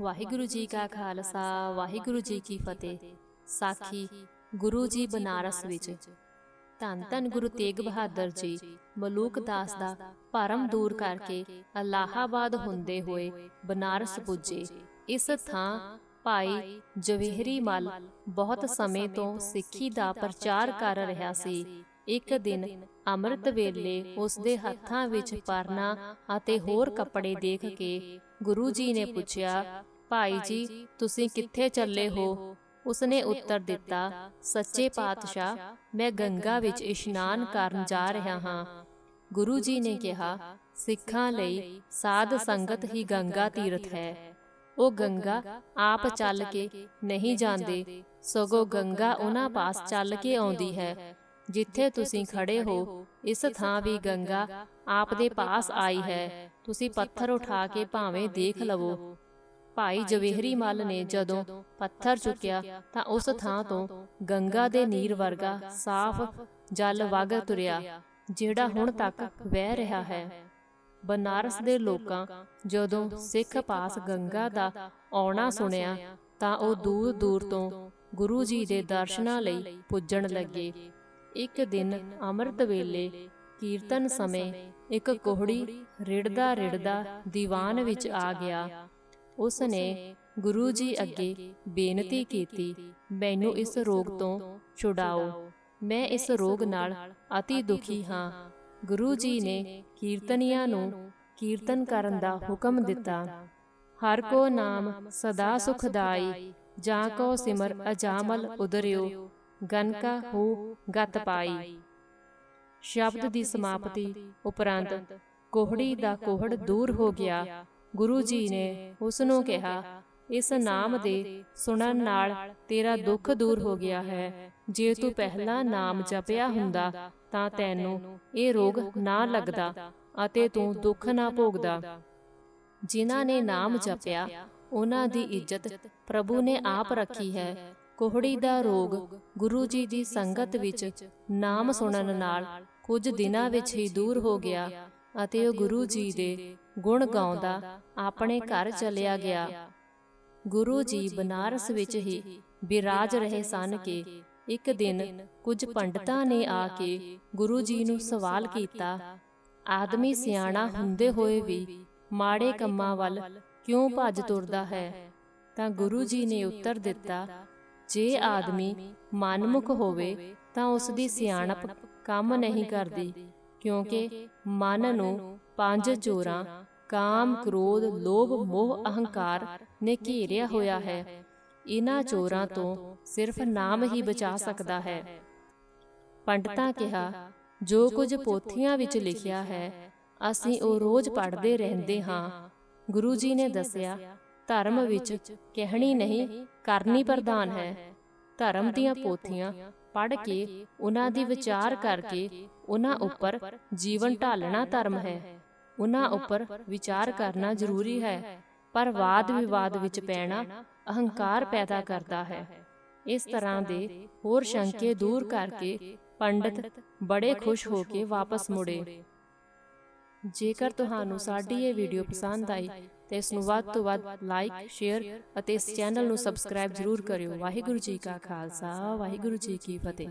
ਵਾਹਿਗੁਰੂ ਜੀ ਕਾ ਖਾਲਸਾ, ਵਾਹਿਗੁਰੂ ਜੀ ਕੀ ਫਤਿਹ। ਸਾਖੀ ਗੁਰੂ ਜੀ ਬਨਾਰਸ ਵਿੱਚ। ਧੰਨ ਧੰਨ ਗੁਰੂ ਤੇਗ ਬਹਾਦਰ ਜੀ, ਮਲੂਕ ਦਾਸ ਦਾ ਭਰਮ ਦੂਰ ਕਰਕੇ ਅਲਾਹਾਬਾਦ ਹੁੰਦੇ ਹੋਏ ਬਨਾਰਸ ਪੁੱਜੇ। ਇਸ ਥਾਂ ਭਾਈ ਜਵੇਹਰੀ ਮਲ ਬਹੁਤ ਸਮੇਂ ਤੋਂ ਸਿੱਖੀ ਦਾ ਪ੍ਰਚਾਰ ਕਰ ਰਿਹਾ ਸੀ। ਇੱਕ ਦਿਨ ਅੰਮ੍ਰਿਤ ਵੇਲੇ ਉਸ ਦੇ ਹੱਥਾਂ ਵਿੱਚ ਪਰਨਾ ਅਤੇ ਹੋਰ ਕੱਪੜੇ ਦੇਖ ਕੇ ਗੁਰੂ ਜੀ ਨੇ ਪੁੱਛਿਆ, ਭਾਈ ਜੀ, ਤੁਸੀਂ ਕਿੱਥੇ ਚੱਲੇ ਹੋ? ਉਸਨੇ ਉੱਤਰ ਦਿੱਤਾ, ਸੱਚੇ ਪਾਤਸ਼ਾਹ, ਮੈਂ ਗੰਗਾ ਵਿੱਚ ਇਸ਼ਨਾਨ ਕਰਨ ਜਾ ਰਿਹਾ ਹਾਂ। ਗੁਰੂ ਜੀ ਨੇ ਕਿਹਾ, ਸਿੱਖਾਂ ਲਈ ਸਾਧ ਸੰਗਤ ਹੀ ਗੰਗਾ ਤੀਰਥ ਹੈ। ਉਹ ਗੰਗਾ ਆਪ ਚੱਲ ਕੇ ਨਹੀਂ ਜਾਂਦੇ, ਸਗੋਂ ਗੰਗਾ ਉਹਨਾਂ ਪਾਸ ਚੱਲ ਕੇ ਆਉਂਦੀ ਹੈ। ਜਿੱਥੇ ਤੁਸੀਂ ਖੜੇ ਹੋ ਇਸ ਥਾਂ ਵੀ ਗੰਗਾ ਆਪ ਦੇ ਪਾਸ ਆਈ ਹੈ। ਤੁਸੀਂ ਪੱਥਰ ਉਠਾ ਕੇ ਭਾਵੇਂ ਦੇਖ ਲਵੋ। ਭਾਈ ਜਵੇਹਰੀ ਮੱਲ ਨੇ ਜਦੋਂ ਪੱਥਰ ਚੁੱਕਿਆ ਤਾਂ ਉਸ ਥਾਂ ਤੋਂ ਗੰਗਾ ਦੇ ਨੀਰ ਵਰਗਾ ਸਾਫ਼ ਜਲ ਵਗ ਤੁਰਿਆ ਜਿਹੜਾ ਹੁਣ ਤੱਕ ਵਹਿ ਰਿਹਾ ਹੈ। ਬਨਾਰਸ ਦੇ ਲੋਕਾਂ ਜਦੋਂ ਸਿੱਖ ਪਾਸ ਗੰਗਾ ਦਾ ਆਉਣਾ ਸੁਣਿਆ ਤਾਂ ਉਹ ਦੂਰ ਦੂਰ ਤੋਂ ਗੁਰੂ ਜੀ ਦੇ ਦਰਸ਼ਨਾਂ ਲਈ ਪੁੱਜਣ ਲੱਗੇ। ਇੱਕ ਦਿਨ ਅੰਮ੍ਰਿਤ ਵੇਲੇ ਕੀਰਤਨ ਸਮੇਂ ਇੱਕ ਕੋਹੜੀ ਰਿੜਦਾ ਰਿੜਦਾ ਦੀਵਾਨ ਵਿੱਚ ਆ ਗਿਆ। ਉਸ ਨੇ ਗੁਰੂ ਜੀ ਅੱਗੇ ਬੇਨਤੀ ਕੀਤੀ, ਮੈਨੂੰ ਇਸ ਰੋਗ ਤੋਂ ਛੁਡਾਓ। ਮੈਂ ਇਸ ਰੋਗ ਨਾਲ ਅਤੀ ਦੁਖੀ ਹਾਂ। ਗੁਰੂ ਜੀ ਨੇ ਕੀਰਤਨੀਆਂ ਨੂੰ ਕੀਰਤਨ ਕਰਨ ਦਾ ਹੁਕਮ ਦਿੱਤਾ। ਹਰ ਕੋ ਨਾਮ ਸਦਾ ਸੁਖਦਾਈ, ਜਾਂ ਕੋ ਸਿਮਰ ਅਜਾਮਲ ਉਦਰਿਓ ਗਨ ਹੋ ਗਤ ਪਾਈ। ਸ਼ਬਦ ਦੀ ਸਮਾਪਤੀ ਉਪਰੰਤ ਕੋਹੜੀ ਦਾ ਕੋਹੜ ਦੂਰ ਹੋ ਗਿਆ। ਗੁਰੂ ਜੀ ਨੇ ਉਸ ਨੂੰ ਕਿਹਾ, ਇਸ ਨਾਮ ਦੇ ਸੁਣਨ ਨਾਲ ਤੇਰਾ ਦੁੱਖ ਦੂਰ ਹੋ ਗਿਆ ਹੈ। ਜੇ ਤੂੰ ਪਹਿਲਾਂ ਨਾਮ ਜਪਿਆ ਹੁੰਦਾ ਤਾਂ ਤੈਨੂੰ ਇਹ ਰੋਗ ਨਾ ਲੱਗਦਾ ਅਤੇ ਤੂੰ ਦੁੱਖ ਨਾ ਭੋਗਦਾ। ਜਿਨ੍ਹਾਂ ਨੇ ਨਾਮ ਜਪਿਆ, ਉਹਨਾਂ ਦੀ ਇੱਜ਼ਤ ਪ੍ਰਭੂ ਨੇ ਆਪ ਰੱਖੀ ਹੈ। ਕੋਹੜੀ ਦਾ ਰੋਗ ਗੁਰੂ ਜੀ ਦੀ ਸੰਗਤ ਵਿੱਚ ਨਾਮ ਸੁਣਨ ਨਾਲ ਕੁਝ ਦਿਨਾਂ ਵਿੱਚ ਹੀ ਦੂਰ ਹੋ ਗਿਆ ਅਤੇ ਉਹ ਗੁਰੂ ਜੀ ਦੇ ਗੁਣ ਗਾਉਂਦਾ ਆਪਣੇ ਘਰ ਚਲਿਆ ਗਿਆ। ਗੁਰੂ ਜੀ ਬਨਾਰਸ ਵਿੱਚ ਹੀ ਬਿਰਾਜ ਰਹੇ ਸਨ ਕਿ ਇੱਕ ਦਿਨ ਕੁਝ ਪੰਡਤਾਂ ਨੇ ਆ ਕੇ ਗੁਰੂ ਜੀ ਨੂੰ ਸਵਾਲ ਕੀਤਾ, ਆਦਮੀ ਸਿਆਣਾ ਹੁੰਦੇ ਹੋਏ ਵੀ ਮਾੜੇ ਕੰਮਾਂ ਵੱਲ ਕਿਉਂ ਭੱਜ ਤੁਰਦਾ ਹੈ? ਤਾਂ ਗੁਰੂ ਜੀ ਨੇ ਉੱਤਰ ਦਿੱਤਾ ਜੇ ਆਦਮੀ ਮਨਮੁਖ ਹੋਵੇ ਤਾਂ ਉਸ ਦੀ ਸਿਆਣਪ ਕੰਮ ਨਹੀਂ ਕਰਦੀ, ਕਿਉਂਕਿ ਮਨ ਨੂੰ ਪੰਜ ਚੋਰਾਂ, ਕਾਮ, ਕ੍ਰੋਧ, ਲੋਭ, ਮੋਹ, ਅਹੰਕਾਰ ਨੇ ਘੇਰਿਆ ਹੋਇਆ ਹੈ। ਇਹਨਾਂ ਚੋਰਾਂ ਤੋਂ ਸਿਰਫ ਨਾਮ ਹੀ ਬਚਾ ਸਕਦਾ ਹੈ। ਪੰਡਤਾਂ ਕਿਹਾ, ਜੋ ਕੁਝ ਪੋਥੀਆਂ ਵਿੱਚ ਲਿਖਿਆ ਹੈ, ਅਸੀਂ ਉਹ ਰੋਜ਼ ਪੜ੍ਹਦੇ ਰਹਿੰਦੇ ਹਾਂ। ਗੁਰੂ ਜੀ ਨੇ ਦੱਸਿਆ ਧਰਮ ਵਿੱਚ ਕਹਿਣੀ ਨਹੀਂ ਕਰਨੀ ਪ੍ਰਧਾਨ ਹੈ। ਧਰਮ ਦੀਆਂ ਪੋਥੀਆਂ ਪੜ੍ਹ ਕੇ ਉਹਨਾਂ ਦੀ ਵਿਚਾਰ ਕਰਕੇ ਉਹਨਾਂ ਉੱਪਰ ਜੀਵਨ ਢਾਲਣਾ ਧਰਮ ਹੈ। ਉਹਨਾਂ ਉੱਪਰ ਵਿਚਾਰ ਕਰਨਾ ਜ਼ਰੂਰੀ ਹੈ। ਪਰ ਵਾਦ ਵਿਵਾਦ ਵਿੱਚ ਪੈਣਾ ਅਹੰਕਾਰ ਪੈਦਾ ਕਰਦਾ ਹੈ। ਇਸ ਤਰ੍ਹਾਂ ਦੇ ਹੋਰ ਸ਼ੰਕੇ ਦੂਰ ਕਰਕੇ ਪੰਡਤ ਬੜੇ ਖੁਸ਼ ਹੋ ਕੇ ਵਾਪਸ ਮੁੜੇ। ਜੇਕਰ ਤੁਹਾਨੂੰ ਸਾਡੀ ਇਹ ਵੀਡੀਓ ਪਸੰਦ ਆਈ ਤੇ ਇਸ ਨੂੰ ਵੱਧ ਤੋਂ ਵੱਧ ਲਾਈਕ, ਸ਼ੇਅਰ ਅਤੇ ਇਸ ਚੈਨਲ ਨੂੰ ਸਬਸਕ੍ਰਾਈਬ ਜ਼ਰੂਰ ਕਰਿਓ। ਵਾਹਿਗੁਰੂ ਜੀ ਕਾ ਖਾਲਸਾ, ਵਾਹਿਗੁਰੂ ਜੀ ਕੀ ਫਤਿਹ।